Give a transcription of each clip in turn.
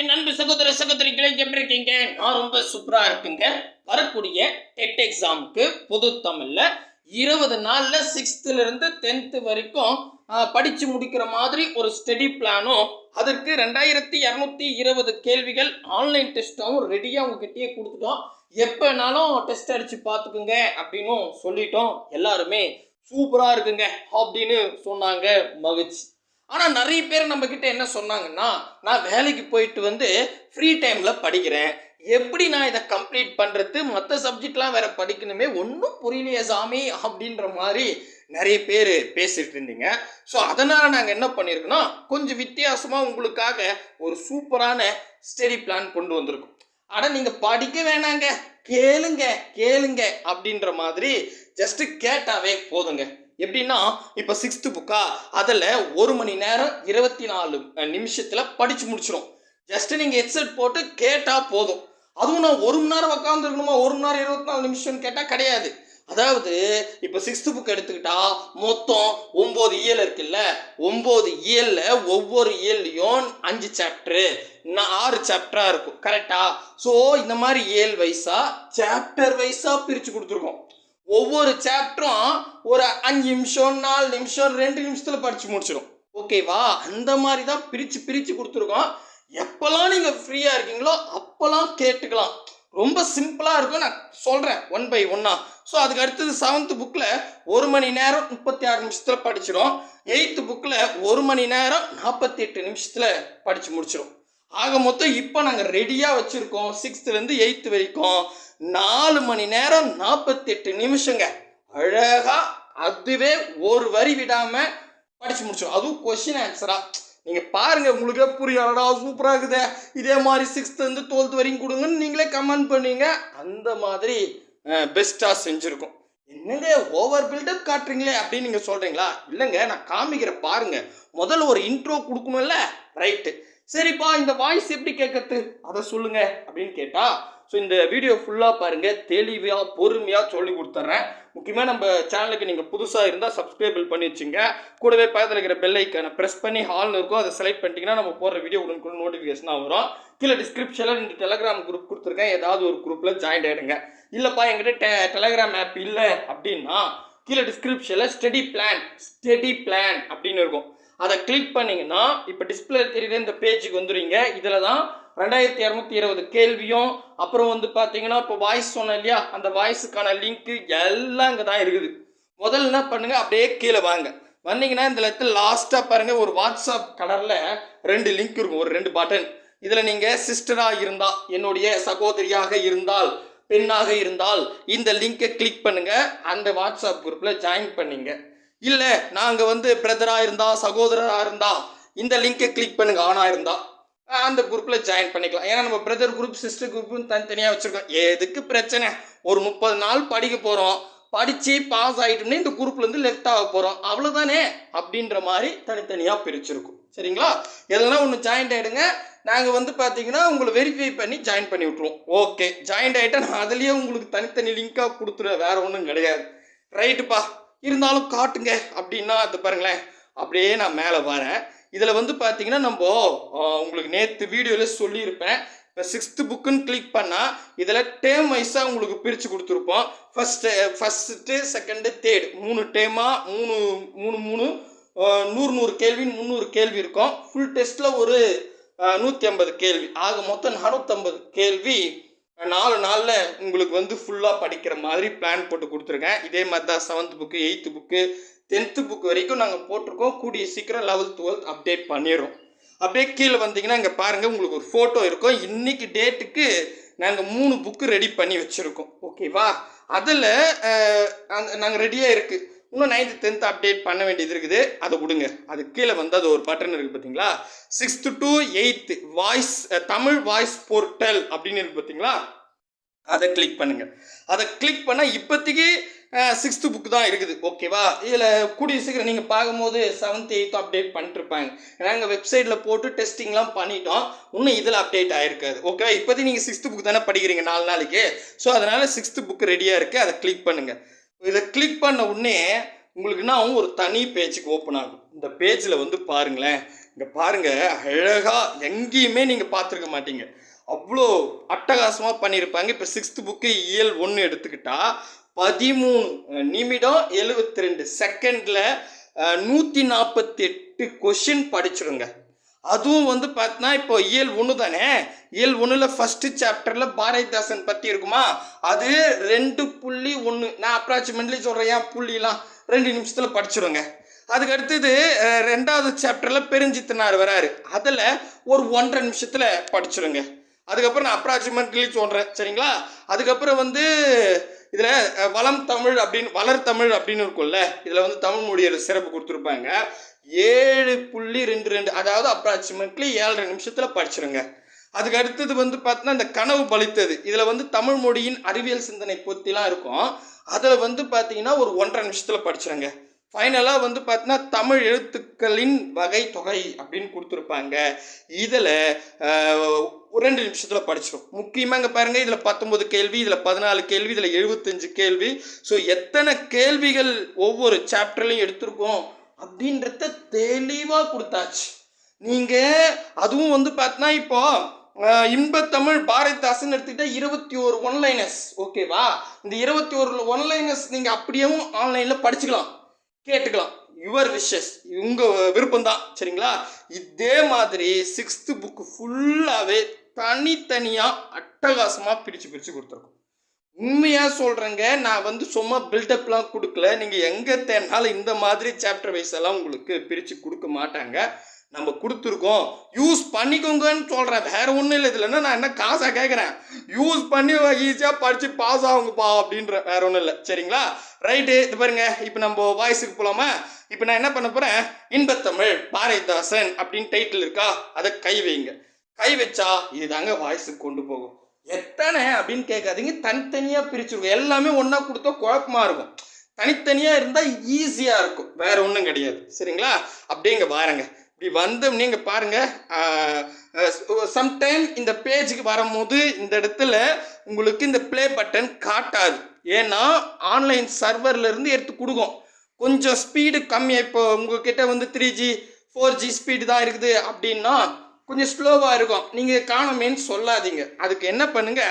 என் அன்பு சகோதர சகோதரிகளை எப்படி இருக்கீங்க? நான் ரொம்ப சூப்பரா இருக்குங்க. வரக்கூடிய டெட் எக்ஸாமுக்கு பொது தமிழ்ல இருபது நாள்ல சிக்ஸ்த்ல இருந்து டென்த் வரைக்கும் படிச்சு முடிக்கிற மாதிரி ஒரு ஸ்டடி பிளானும் அதற்கு ரெண்டாயிரத்தி இரநூத்தி இருபது கேள்விகள் ஆன்லைன் டெஸ்ட்டாகவும் ரெடியாக உங்ககிட்டயே கொடுத்துட்டோம். எப்போனாலும் டெஸ்ட் அடிச்சு பார்த்துக்குங்க அப்படின்னும் சொல்லிட்டோம். எல்லாருமே சூப்பராக இருக்குங்க அப்படின்னு சொன்னாங்க. மகிழ்ச்சி. ஆனால் நிறைய பேர் நம்மக்கிட்ட என்ன சொன்னாங்கன்னா நான் வேலைக்கு போயிட்டு வந்து ஃப்ரீ டைமில் படிக்கிறேன். எப்படி நான் இதை கம்ப்ளீட் பண்ணுறது மற்ற சப்ஜெக்ட்லாம் வேறு படிக்கணுமே. ஒன்றும் புரியலையே சாமி அப்படின்ற மாதிரி நிறைய பேர் பேசிட்டு இருந்தீங்க. ஸோ அதனால் நாங்கள் என்ன பண்ணியிருக்கோன்னா கொஞ்சம் வித்தியாசமாக உங்களுக்காக ஒரு சூப்பரான ஸ்டடி பிளான் கொண்டு வந்திருக்கோம். ஆனால் நீங்கள் படிக்க வேணாங்க. கேளுங்க கேளுங்க அப்படின்ற மாதிரி ஜஸ்ட்டு கேட்டாவே போதுங்க. எப்படின்னா இப்போ சிக்ஸ்த்து புக்கா அதில் ஒரு மணி நேரம் இருபத்தி நாலு நிமிஷத்தில் படித்து முடிச்சிடும் ஜஸ்ட் நீங்கள் ஹெட்செட் போட்டு கேட்டால் போதும். அதுவும் நான் ஒரு மணி நேரம் உட்காந்துருக்கணுமா ஒரு மணி நேரம் இருபத்தி நாலு நிமிஷம்னு கேட்டால் கிடையாது. அதாவது இப்போ சிக்ஸ்த்து புக் எடுத்துக்கிட்டா மொத்தம் ஒம்பது இயல் இருக்குல்ல? ஒம்பது இயலில் ஒவ்வொரு இயல்லையும் அஞ்சு சாப்டரு ஆறு சாப்டராக இருக்கும். கரெக்டா ஸோ இந்த மாதிரி இயல் வைஸாக சாப்டர் வைஸாக பிரித்து கொடுத்துருக்கோம். ஒவ்வொரு சாப்டரும் ஒரு அஞ்சு நிமிஷம் நாலு நிமிஷம் ரெண்டு நிமிஷத்தில் படித்து முடிச்சிடும் ஓகேவா அந்த மாதிரி தான் பிரித்து பிரித்து கொடுத்துருக்கோம். எப்போல்லாம் நீங்கள் ஃப்ரீயாக இருக்கீங்களோ அப்போல்லாம் கேட்டுக்கலாம். ரொம்ப சிம்பிளாக இருக்கும். நான் சொல்கிறேன் ஒன் பை ஒன்னா ஸோ அதுக்கு அடுத்தது செவன்த்து புக்கில் ஒரு மணி நேரம் முப்பத்தி ஆறு நிமிஷத்தில் படிச்சிடும் எயித்து புக்கில் ஒரு மணி நேரம் நாற்பத்தி எட்டு நிமிஷத்தில் படித்து முடிச்சிடும் ஆக மொத்தம் இப்போ நாங்கள் ரெடியாக வச்சுருக்கோம். சிக்ஸ்த்துலேருந்து எயித்து வரைக்கும். நாலு மணி நேரம் நாற்பத்தெட்டு நிமிஷங்க. அழகாக அதுவே ஒரு வரி விடாமல் படித்து முடிச்சிடும் அதுவும் கொஷின் ஆன்சராக நீங்கள் பாருங்கள் உங்களுக்கே புரியலடா சூப்பராக இருக்குதே. இதே மாதிரி சிக்ஸ்த்துலேருந்து டுவெல்த் வரைக்கும் கொடுங்கன்னு நீங்களே கமெண்ட் பண்ணுவீங்க அந்த மாதிரி பெஸ்ட்டாக செஞ்சுருக்கோம். என்னங்க ஓவர் பில்டப் காட்டுறீங்களே அப்படின்னு நீங்கள் சொல்கிறீங்களா இல்லைங்க நான் காமிக்கிறேன் பாருங்கள் முதல்ல ஒரு இன்ட்ரோ கொடுக்கணும்ல? ரைட்டு சரிப்பா இந்த வாய்ஸ் எப்படி கேட்கறது? அதை சொல்லுங்க அப்படின்னு கேட்டா ஸோ இந்த வீடியோ ஃபுல்லாக பாருங்கள் தெளிவாக பொறுமையாக சொல்லி கொடுத்துட்றேன் முக்கியமாக நம்ம சேனலுக்கு நீங்கள் புதுசாக இருந்தால் சப்ஸ்கிரைபிள் பண்ணி வச்சுங்க. கூடவே பக்கத்தில் இருக்கிற பெல் ப்ரெஸ் பண்ணி ஹால்னு இருக்கும் அதை செலக்ட் பண்ணிட்டீங்கன்னா நம்ம போடுற வீடியோ உடனுக்குள்ள நோட்டிஃபிகேஷனாக வரும். கீழே டிஸ்கிரிப்ஷனில் ரெண்டு டெலகிராம் குரூப் கொடுத்துருக்கேன். ஏதாவது ஒரு குரூப்பில் ஜாயின் ஆகிடுங்க இல்லைப்பா என்கிட்ட டெ டெலகிராம் ஆப் இல்லை அப்படின்னா கீழே டிஸ்கிரிப்ஷனில் ஸ்டடி பிளான் ஸ்டடி பிளான் அப்படின்னு இருக்கும். அதை கிளிக் பண்ணிங்கன்னா இப்போ டிஸ்பிளே தெரியுற இந்த பேஜுக்கு வந்துடுவீங்க இதில் தான் ரெண்டாயிரத்தி இரநூத்தி இருபது கேள்வியும் அப்புறம் வந்து பார்த்தீங்கன்னா இப்போ வாய்ஸ் சொன்னேன் இல்லையா? அந்த வாய்ஸுக்கான லிங்க்கு எல்லாம் இங்கே தான் இருக்குது. முதல்ல என்ன பண்ணுங்க அப்படியே கீழே வாங்க. வந்தீங்கன்னா இந்த இடத்துல லாஸ்ட்டாக பாருங்கள் ஒரு வாட்ஸ்அப் கலரில் ரெண்டு லிங்க் இருக்கும் ஒரு ரெண்டு பட்டன் இதில் நீங்கள் சிஸ்டராக இருந்தால் என்னுடைய சகோதரியாக இருந்தால் பெண்ணாக இருந்தால் இந்த லிங்கை கிளிக் பண்ணுங்கள் அந்த வாட்ஸ்அப் குரூப்பில் ஜாயின் பண்ணிங்க. இல்லை நாங்கள் வந்து பிரதராக இருந்தா சகோதரராக இருந்தா இந்த லிங்கை கிளிக் பண்ணுங்க ஆனாக இருந்தா அந்த குரூப்பில் ஜாயின் பண்ணிக்கலாம். ஏன்னா நம்ம பிரதர் குரூப் சிஸ்டர் குரூப்னு தனித்தனியாக வச்சுருக்கோம். எதுக்கு பிரச்சனை? ஒரு முப்பது நாள் படிக்க போகிறோம் படித்து பாஸ் ஆகிட்டோம்னே இந்த குரூப்லேருந்து லெஃப்ட் ஆக போகிறோம் அவ்வளோதானே அப்படின்ற மாதிரி தனித்தனியாக பிரிச்சிருக்கும். சரிங்களா? எதுனா ஒன்று ஜாயின்ட் ஆகிடுங்க நாங்கள் வந்து பார்த்தீங்கன்னா உங்களை வெரிஃபை பண்ணி ஜாயின் பண்ணி விட்ருவோம் ஓகே ஜாயின்ட் ஆகிட்டா நான் அதுலேயே உங்களுக்கு தனித்தனி லிங்காக கொடுத்துருவேன். வேறு ஒன்றும் கிடையாது. ரைட்டுப்பா இருந்தாலும் காட்டுங்க அப்படின்னா அது பாருங்களேன் அப்படியே நான் மேலே வரேன். இதில் வந்து பார்த்தீங்கன்னா நம்ம உங்களுக்கு நேற்று வீடியோவில் சொல்லியிருப்பேன். இப்போ சிக்ஸ்த்து புக்குன்னு கிளிக் பண்ணால் இதில் டேம் வைஸாக உங்களுக்கு பிரித்து கொடுத்துருப்போம். ஃபஸ்ட்டு ஃபஸ்ட்டு செகண்டு தேர்டு மூணு டேமாக மூணு மூணு மூணு நூறு நூறு கேள்வி முந்நூறு கேள்வி இருக்கும். ஃபுல் டெஸ்ட்டில் ஒரு நூற்றி ஐம்பது கேள்வி. ஆக மொத்தம் நானூற்றம்பது கேள்வி. நாலு நாளில் உங்களுக்கு வந்து ஃபுல்லாக படிக்கிற மாதிரி பிளான் போட்டு கொடுத்துருக்கேன். இதே மாதிரி தான் seventh book eighth book tenth book வரைக்கும் நாங்கள் போட்டிருக்கோம். கூடிய சீக்கிரம் லெவல்த் டுவெல்த் அப்டேட் பண்ணிடுறோம். அப்படியே கீழே வந்தீங்கன்னா இங்கே பாருங்கள் உங்களுக்கு ஒரு ஃபோட்டோ இருக்கும். இன்னைக்கு டேட்டுக்கு நாங்கள் மூணு புக்கு ரெடி பண்ணி வச்சுருக்கோம். ஓகேவா அதில் நாங்கள் ரெடியாக இருக்குது இன்னும் நைன்த்து டென்த் அப்டேட் பண்ண வேண்டியது இருக்குது. அதை கொடுங்க அது கீழே வந்து அது ஒரு பட்டன் இருக்குது பார்த்தீங்களா sixth to eighth voice Tamil voice portal அப்படின்னு இருக்கு பார்த்தீங்களா அதை கிளிக் பண்ணுங்க. அதை கிளிக் பண்ணால் இப்போதைக்கு சிக்ஸ்த்து புக் தான் இருக்குது. ஓகேவா இதில் கூடிய சீக்கிரம் நீங்கள் பார்க்கும்போது செவன்த் எயித்து அப்டேட் பண்ணிட்டுருப்பாங்க. நாங்கள் வெப்சைட்டில் போட்டு டெஸ்டிங்லாம் பண்ணிட்டோம். இன்னும் இதில் அப்டேட் ஆகிருக்காது ஓகேவா இப்போதைக்கு நீங்கள் சிக்ஸ்த்து புக் தானே படிக்கிறீங்க நாலு நாளைக்கு. ஸோ அதனால் சிக்ஸ்த்து புக் ரெடியாக இருக்குது அதை கிளிக் பண்ணுங்கள் இதை கிளிக் பண்ண உடனே உங்களுக்கு என்ன ஆகும்? ஒரு தனி பேஜுக்கு ஓப்பன் ஆகும். இந்த பேஜில் வந்து பாருங்களேன். இங்கே பாருங்கள் அழகாக எங்கேயுமே நீங்கள் பார்த்துருக்க மாட்டீங்க. அவ்வளோ அட்டகாசமாக பண்ணியிருப்பாங்க. இப்போ சிக்ஸ்த்து புக்கு இயல் ஒன்று எடுத்துக்கிட்டால் பதிமூணு நிமிடம் எழுபத்தி ரெண்டு செகண்டில் நூற்றி நாற்பத்தி எட்டு கொஷின் படிச்சுடுங்க அதுவும் வந்து பார்த்தீங்கன்னா இப்போ இயல் ஒன்று தானே? இயல் ஒன்றில் ஃபஸ்ட்டு சாப்டரில் பாரதிதாசன் பற்றி இருக்குமா? அது ரெண்டு புள்ளி ஒன்று நான் அப்ராக்சிமேட்லி சொல்கிறேன் ஏன் புள்ளிலாம் ரெண்டு நிமிஷத்தில் படிச்சிருங்க அதுக்கு அடுத்தது ரெண்டாவது சாப்டரில் பெருஞ்சித்தனார் வராரு. அதில் ஒரு ஒன்றரை நிமிஷத்தில் படிச்சிருங்க. அதுக்கப்புறம் நான் அப்ராக்சிமேட்லி சொல்கிறேன் சரிங்களா? அதுக்கப்புறம் வந்து இதில் வளம் தமிழ் அப்படின்னு வளர் தமிழ் அப்படின்னு இருக்கும்ல? இதில் வந்து தமிழ் மொழியோட சிறப்பு கொடுத்துருப்பாங்க. ஏழு புள்ளி ரெண்டு ரெண்டு அதாவது அப்ராக்சிமேட்லி ஏழரை நிமிஷத்தில் படிச்சிருங்க. அதுக்கு அடுத்தது வந்து பார்த்தீங்கன்னா இந்த கனவு பலித்தது. இதில் வந்து தமிழ் மொழியின் அறிவியல் சிந்தனை பொத்திலாம் இருக்கும். அதில் வந்து பார்த்தீங்கன்னா ஒரு ஒன்றரை நிமிஷத்தில் படிச்சிருங்க. ஃபைனலாக வந்து பார்த்தீங்கன்னா தமிழ் எழுத்துக்களின் வகை தொகை அப்படின்னு கொடுத்துருப்பாங்க. இதில் ஒரு ரெண்டு நிமிஷத்தில் படிச்சிடும் முக்கியமாக இங்கே பாருங்கள் இதில் பத்தொம்பது கேள்வி இதில் பதினாலு கேள்வி இதில் எழுபத்தஞ்சு கேள்வி. ஸோ எத்தனை கேள்விகள் ஒவ்வொரு சாப்டர்லையும் எடுத்திருக்கோம்? அப்படின்றத தெளிவாக கொடுத்தாச்சு. நீங்கள் அதுவும் வந்து பார்த்தீங்கன்னா இப்போ இன்பத்தமிழ் பாரதிதாசன் எடுத்துக்கிட்டா இருபத்தி ஒரு ஒன்லைனர்ஸ் ஓகேவா இந்த இருபத்தி ஒரு ஒன்லைனர்ஸ் நீங்கள் அப்படியும் ஆன்லைனில் படிச்சுக்கலாம் கேட்டுக்கலாம். யுவர் விஷஸ் உங்கள் விருப்பம்தான் சரிங்களா? இதே மாதிரி சிக்ஸ்த்து புக்கு ஃபுல்லாகவே தனித்தனியாக அட்டகாசமாக பிரித்து பிரித்து கொடுத்துருக்கோம். உண்மையாக சொல்கிறேங்க நான் வந்து சும்மா பில்டப்லாம் கொடுக்கல. நீங்கள் எங்கே தேனாலும் இந்த மாதிரி சாப்டர் வைஸ் எல்லாம் உங்களுக்கு பிரித்து கொடுக்க மாட்டாங்க. நம்ம கொடுத்துருக்கோம். யூஸ் பண்ணிக்கோங்கன்னு சொல்கிறேன் வேறு ஒன்றும் இல்லை. இதில் நான் என்ன காசாக கேட்குறேன் யூஸ் பண்ணி ஈஸியாக படித்து பாஸ் ஆகுங்கப்பா அப்படின்ற வேற ஒன்றும் இல்லை. சரிங்களா? ரைட்டு இது பாருங்க. இப்போ நம்ம வாய்ஸுக்கு போகலாமா இப்போ நான் என்ன பண்ண போகிறேன் இன்பத்தமிழ் பாரதிதாசன் அப்படின்னு டைட்டில் இருக்கா? அதை கை வைங்க. கை வச்சா இதுதாங்க வாய்ஸுக்கு கொண்டு போகும். எத்தனை அப்படின்னு கேட்காதீங்க. தனித்தனியாக பிரிச்சிருக்கும் எல்லாமே ஒன்றா கொடுத்தா குழப்பமா இருக்கும். தனித்தனியாக இருந்தால் ஈஸியாக இருக்கும். வேற ஒன்றும் கிடையாது. சரிங்களா? அப்படியே இங்கே பாருங்க இப்படி வந்து நீங்கள் பாருங்கள் சம்டைம் இந்த பேஜுக்கு வரும்போது இந்த இடத்துல உங்களுக்கு இந்த ப்ளே பட்டன் காட்டாது. ஏன்னா ஆன்லைன் சர்வர்லேருந்து எடுத்து கொடுக்கும். கொஞ்சம் ஸ்பீடு கம்மியாக இப்போ உங்ககிட்ட வந்து three G four G speed தான் இருக்குது அப்படின்னா கொஞ்சம் ஸ்லோவாக இருக்கும். நீங்கள் காணுமேன்னு சொல்லாதீங்க. அதுக்கு என்ன பண்ணுங்க?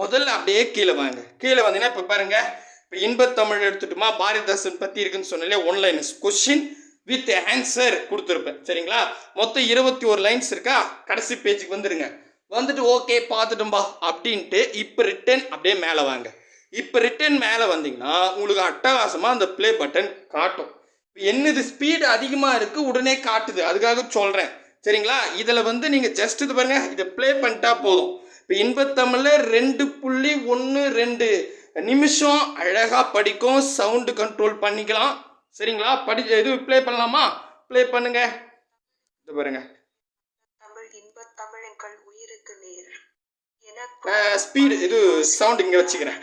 முதல்ல அப்படியே கீழே வாங்க. கீழே வந்தீங்கன்னா இப்போ பாருங்க இப்போ இன்பத்தமிழ் எடுத்துட்டுமா பாரதிதாசன் பற்றி இருக்குன்னு சொன்னாலே ஒன்லைன்ஸ் கொஷின் வித் ஆன்சர் கொடுத்துருப்பேன். சரிங்களா? மொத்தம் இருபத்தி ஒரு லைன்ஸ் இருக்கா? கடைசி பேஜுக்கு வந்துடுங்க வந்துட்டு ஓகே பார்த்துட்டோம்பா அப்படின்ட்டு இப்போ ரிட்டன் அப்படியே மேலே வாங்க. இப்போ ரிட்டன் மேலே வந்தீங்கன்னா உங்களுக்கு அட்டகாசமாக அந்த ப்ளே பட்டன் காட்டும். என்னது ஸ்பீடு அதிகமாக இருக்குது உடனே காட்டுது. அதுக்காக சொல்கிறேன் சரிங்களா? இதில் வந்து நீங்கள் ஜஸ்ட் இது பாருங்க இதை ப்ளே பண்ணிட்டா போதும். இப்போ இன்பத்தமிழில் ரெண்டு புள்ளி ஒன்று ரெண்டு நிமிஷம் அழகாக படிக்கும் சவுண்டு கண்ட்ரோல் பண்ணிக்கலாம். சரிங்களா? படி இது ப்ளே பண்ணலாமா? ப்ளே பண்ணுங்க. இது பாருங்க. தமிழ் இன்பத் தமிழ் எங்கள் உயிருக்கு நேர். எனக்கு ஸ்பீடு இது சவுண்ட் இங்கே வச்சுக்கிறேன்.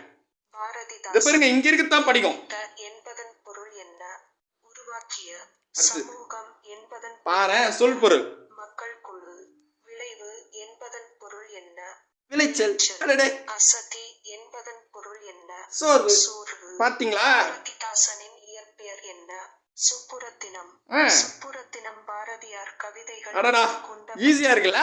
இது பாருங்க இங்கே இருக்குதான் படிக்கும். என்பதன் பொருள் என்ன? உருவாக்கிய. சமூகம் என்பதன் பாரு சொல் பொருள். மக்கள் குழு விளைவு என்பதன் பொருள் என்ன? விளைச்சல். அசதி என்பதன் பொருள் என்ன? சோர்வு. பார்த்தீங்களா? பாரதிதாசனின் இயற்பெயர் என்ன? சுப்புரத்தினம். சுப்புரத்தினம் பாரதியார் கவிதைகள் ஈஸியா இருக்குல்ல?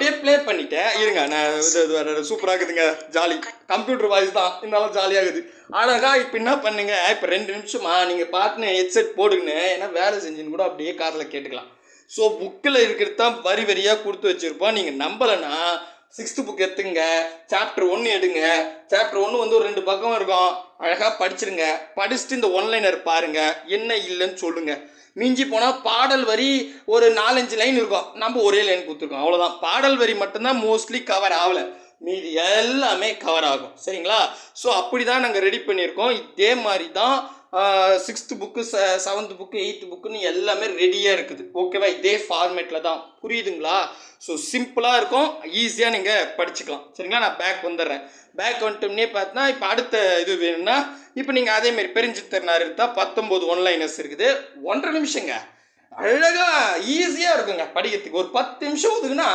அப்படியே ப்ளே பண்ணிட்டேன். இருங்க நான் இது இது சூப்பராக இருக்குதுங்க ஜாலி. கம்ப்யூட்டர் வாய்ஸ் தான். இருந்தாலும் ஜாலியாகுது அழகா இப்போ என்ன பண்ணுங்க? இப்போ ரெண்டு நிமிஷமா நீங்கள் பார்த்துன்னு ஹெட்செட் போடுங்கன்னு ஏன்னா வேலை செஞ்சுன்னு கூட அப்படியே காரில் கேட்டுக்கலாம். ஸோ புக்கில் இருக்கிறது தான் வரி வரியாக கொடுத்து வச்சுருப்போம். நீங்கள் நம்பலைன்னா சிக்ஸ்த்து புக் எடுத்துங்க சாப்டர் ஒன்று எடுங்க. சாப்டர் ஒன்று வந்து ஒரு ரெண்டு பக்கம் இருக்கும். அழகாக படிச்சிருங்க. படிச்சுட்டு இந்த ஒன்லைனர் பாருங்கள் என்ன இல்லைன்னு சொல்லுங்கள் மிஞ்சி போனால் பாடல் வரி ஒரு நாலஞ்சு லைன் இருக்கும். நம்ம ஒரே லைன் கொடுத்துருக்கோம். அவ்வளோதான் பாடல் வரி மட்டும்தான் மோஸ்ட்லி கவர் ஆகலை. மீதி எல்லாமே கவர் ஆகும். சரிங்களா? ஸோ அப்படி தான் நாங்கள் ரெடி பண்ணியிருக்கோம். இதே மாதிரி தான் சிக்ஸ்த்து புக்கு ச செவன்த்து புக்கு எயித்து புக்குன்னு எல்லாமே ரெடியாக இருக்குது. ஓகேவா இதே ஃபார்மேட்டில் தான். புரியுதுங்களா? ஸோ சிம்பிளாக இருக்கும். ஈஸியாக நீங்கள் படிச்சுக்கலாம். சரிங்களா? நான் பேக் வந்துடுறேன். பேக் வந்துட்டோம்னே பார்த்தா இப்போ அடுத்த இது வேணும்னா இப்போ நீங்கள் அதேமாரி பெருஞ்சித்தனார் இருந்தால் பத்தொம்போது ஒன்லைனர்ஸ் இருக்குது. ஒன்றரை நிமிஷங்க. அழகாக ஈஸியாக இருக்குங்க படிக்கிறதுக்கு. ஒரு பத்து நிமிஷம் ஒதுக்குன்னா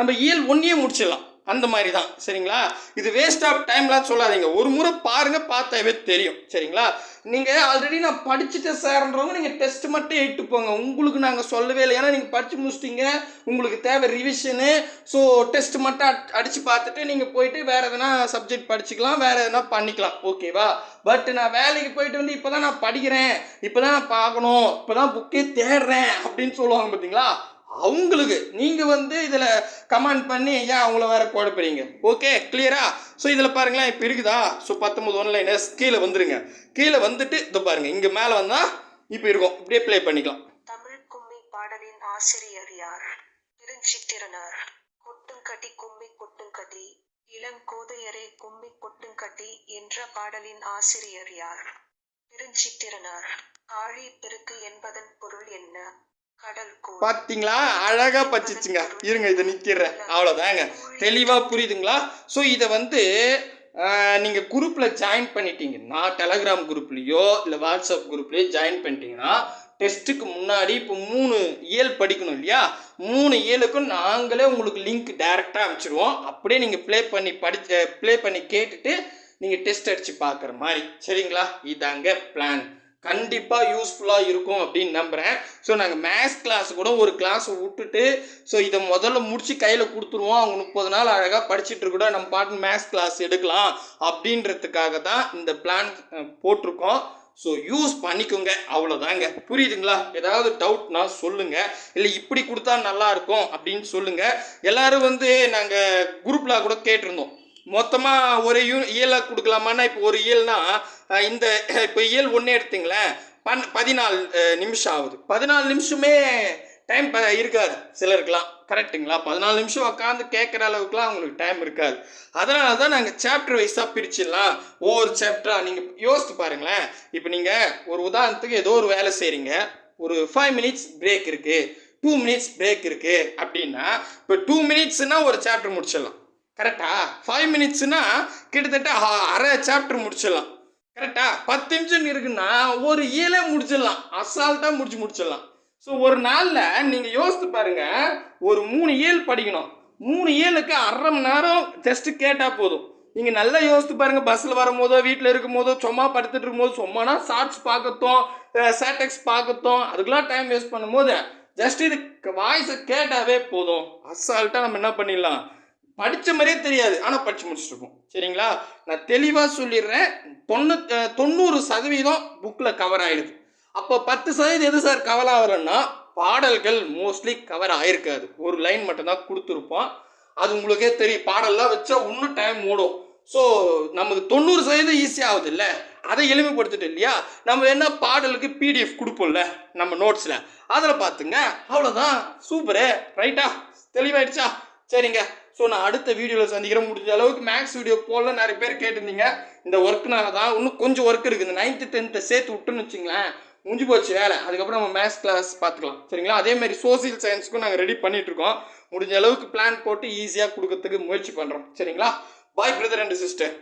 நம்ம இயல் ஒன்றையே முடிச்சிடலாம். அந்த மாதிரி தான் சரிங்களா? இது வேஸ்ட் ஆஃப் டைம்லாம் சொல்லாதீங்க. ஒரு முறை பாருங்க பார்த்தாவே தெரியும். சரிங்களா? நீங்கள் ஆல்ரெடி நான் படிச்சுட்டு சார்ன்றவங்க நீங்கள் டெஸ்ட் மட்டும் எட்டு போங்க. உங்களுக்கு நாங்கள் சொல்லவே இல்லை. ஏன்னா நீங்கள் படித்து முடிச்சிட்டீங்க. உங்களுக்கு தேவை ரிவிஷனு ஸோ டெஸ்ட் மட்டும் அட் அடித்து பார்த்துட்டு நீங்கள் போயிட்டு வேறு எதனா சப்ஜெக்ட் படிச்சுக்கலாம். வேறு எதனா பண்ணிக்கலாம். ஓகேவா பட் நான் வேலைக்கு போயிட்டு வந்து இப்போ தான் நான் படிக்கிறேன். இப்போ தான் நான் பார்க்கணும். இப்போ தான் புக்கே தேடுறேன் அப்படின்னு சொல்லுவாங்க பார்த்தீங்களா அவங்களுக்கு நீங்கள் வந்து இதில் கமெண்ட் பண்ணி ஏன் அவங்கள வேற குழப்பறீங்க ஓகே கிளியரா ஸோ இதில் பாருங்களேன் இப்போ இருக்குதா? ஸோ பத்தொம்பது ஒன்லைனஸ் கீழே வந்துருங்க. கீழே வந்துட்டு இதை பாருங்க இங்கே மேலே வந்தால் இப்போ இருக்கும். இப்படியே ப்ளே பண்ணிக்கலாம். தமிழ் கும்மி பாடலின் ஆசிரியர் யார்? திருஞ்சித்திரனார் கொட்டுங்கட்டி கும்மி கொட்டுங்கட்டி. இளங்கோதையரே கும்மி கொட்டுங்கட்டி என்ற பாடலின் ஆசிரியர் யார்? திருஞ்சித்திரனார் ஆழி பெருக்கு என்பதன் பொருள் என்ன? பார்த்தீங்களா அழகாக பச்சிச்சுங்க. இருங்க இதை நிற்கிறேன் அவ்வளோதாங்க தெளிவாக புரியுதுங்களா? ஸோ இதை வந்து நீங்கள் குரூப்பில் ஜாயின் பண்ணிட்டீங்கன்னா டெலகிராம் குரூப்லேயோ இல்லை வாட்ஸ்அப் குரூப்லேயோ ஜாயின் பண்ணிட்டீங்கன்னா டெஸ்ட்டுக்கு முன்னாடி இப்போ மூணு இயல் படிக்கணும் இல்லையா? மூணு இயலுக்கும் நாங்களே உங்களுக்கு லிங்க் டைரெக்டாக அனுப்பிச்சிடுவோம் அப்படியே நீங்கள் ப்ளே பண்ணி படிச்ச ப்ளே பண்ணி கேட்டுட்டு நீங்கள் டெஸ்ட் அடித்து பார்க்குற மாதிரி. சரிங்களா? இதாங்க பிளான் கண்டிப்பாக யூஸ்ஃபுல்லாக இருக்கும் அப்படின்னு நம்புகிறேன் ஸோ நாங்கள் மேக்ஸ் கிளாஸ் கூட ஒரு கிளாஸ் விட்டுட்டு ஸோ இதை முதல்ல முடிச்சு கையில் கொடுத்துருவோம். அவங்க முப்பது நாள் அழகாக படிச்சுட்டு கூட நம்ம பாட்டு மேக்ஸ் கிளாஸ் எடுக்கலாம் அப்படின்றதுக்காக தான் இந்த பிளான் போட்டிருக்கோம். ஸோ யூஸ் பண்ணிக்கோங்க. அவ்வளோதாங்க புரியுதுங்களா? ஏதாவது டவுட்னா சொல்லுங்கள் இல்லை இப்படி கொடுத்தா நல்லா இருக்கும் அப்படின்னு சொல்லுங்கள் எல்லோரும் வந்து நாங்கள் குரூப்பில் கூட கேட்டிருந்தோம். மொத்தமாக ஒரு யூ இயலாக கொடுக்கலாமான்னா இப்போ ஒரு இயல்னா இந்த இப்போ இயல் ஒன்றே எடுத்தீங்களேன் பன் பதினாலு நிமிஷம் ஆகுது. பதினாலு நிமிஷமே டைம் ப இருக்காது சிலருக்குலாம் கரெக்ட்டுங்களா? பதினாலு நிமிஷம் உட்காந்து கேட்குற அளவுக்குலாம் அவங்களுக்கு டைம் இருக்காது. அதனால தான் நாங்கள் சாப்டர் வைஸாக பிரிச்சிடலாம். ஒவ்வொரு சாப்டராக நீங்கள் யோசித்து பாருங்களேன். இப்போ நீங்கள் ஒரு உதாரணத்துக்கு ஏதோ ஒரு வேலை செய்கிறீங்க ஒரு ஃபைவ் மினிட்ஸ் பிரேக் இருக்குது டூ மினிட்ஸ் பிரேக் இருக்குது அப்படின்னா இப்போ டூ மினிட்ஸ்னால் ஒரு சாப்டர் முடிச்சிடலாம். கரெக்டா? ஃபைவ் மினிட்ஸ்னா கிட்டத்தட்ட அரை சாப்டர் முடிச்சிடலாம். கரெக்டா? பத்து நிமிஷம் இருக்குன்னா ஒரு இயலே முடிச்சிடலாம். அசால்ட்டாக முடிச்சு முடிச்சிடலாம். ஸோ ஒரு நாளில் நீங்கள் யோசித்து பாருங்க. ஒரு மூணு இயல் படிக்கணும். மூணு இயலுக்கு அரை மணி நேரம் ஜஸ்ட்டு கேட்டால் போதும். நீங்கள் நல்லா யோசித்து பாருங்கள் பஸ்ஸில் வரும்போதோ வீட்டில் இருக்கும்போதோ சும்மா படுத்துட்டு இருக்கும்போது சும்மானா ஷார்ட்ஸ் பார்க்கத்தோம் சேட்டெக்ஸ் பார்க்கத்தோம் அதுக்கெல்லாம் டைம் வேஸ்ட் பண்ணும்போது ஜஸ்ட் இது வாய்ஸை கேட்டாவே போதும். அசால்ட்டாக நம்ம என்ன பண்ணிடலாம்? படித்த மாதிரியே தெரியாது. ஆனால் படித்து முடிச்சிருப்போம் சரிங்களா? நான் தெளிவாக சொல்லிடுறேன். தொண்ணூத் தொண்ணூறு சதவீதம் புக்கில் கவர் ஆகிடுது அப்போ பத்து சதவீதம் எது சார் கவர் ஆகிறன்னா பாடல்கள் மோஸ்ட்லி கவர் ஆயிருக்காது. ஒரு லைன் மட்டும்தான் கொடுத்துருப்போம். அது உங்களுக்கே தெரியும். பாடல்லாம் வச்சா இன்னும் டைம் ஓடும். ஸோ நமக்கு தொண்ணூறு சதவீதம் ஈஸி ஆகுது இல்லை அதை எளிமைப்படுத்திட்டு இல்லையா? நம்ம என்ன பாடலுக்கு பிடிஎஃப் கொடுப்போம்ல நம்ம நோட்ஸில் அதில் பார்த்துங்க. அவ்வளோதான் சூப்பரு. ரைட்டா தெளிவாயிடுச்சா? சரிங்க. ஸோ நான் அடுத்த வீடியோவில் சந்திக்கிறேன். முடிஞ்ச அளவுக்கு மேக்ஸ் வீடியோ போடல நிறைய பேர் கேட்டிருந்தீங்க. இந்த ஒர்க்குனால தான் இன்னும் கொஞ்சம் ஒர்க் இருக்குது இந்த நைன்த்து டென்த்தை சேர்த்து விட்டுன்னு வச்சிங்களேன் முடிஞ்சு போச்சு வேலை. அதுக்கப்புறம் நம்ம மேத்ஸ் கிளாஸ் பார்த்துக்கலாம். சரிங்களா? அதே மாதிரி சோசியல் சயின்ஸுக்கும் நாங்கள் ரெடி பண்ணிகிட்ருக்கோம் முடிஞ்ச அளவுக்கு பிளான் போட்டு ஈஸியாக கொடுக்கறதுக்கு முயற்சி பண்ணுறோம் சரிங்களா? பாய் பிரதர் அண்ட் சிஸ்டர்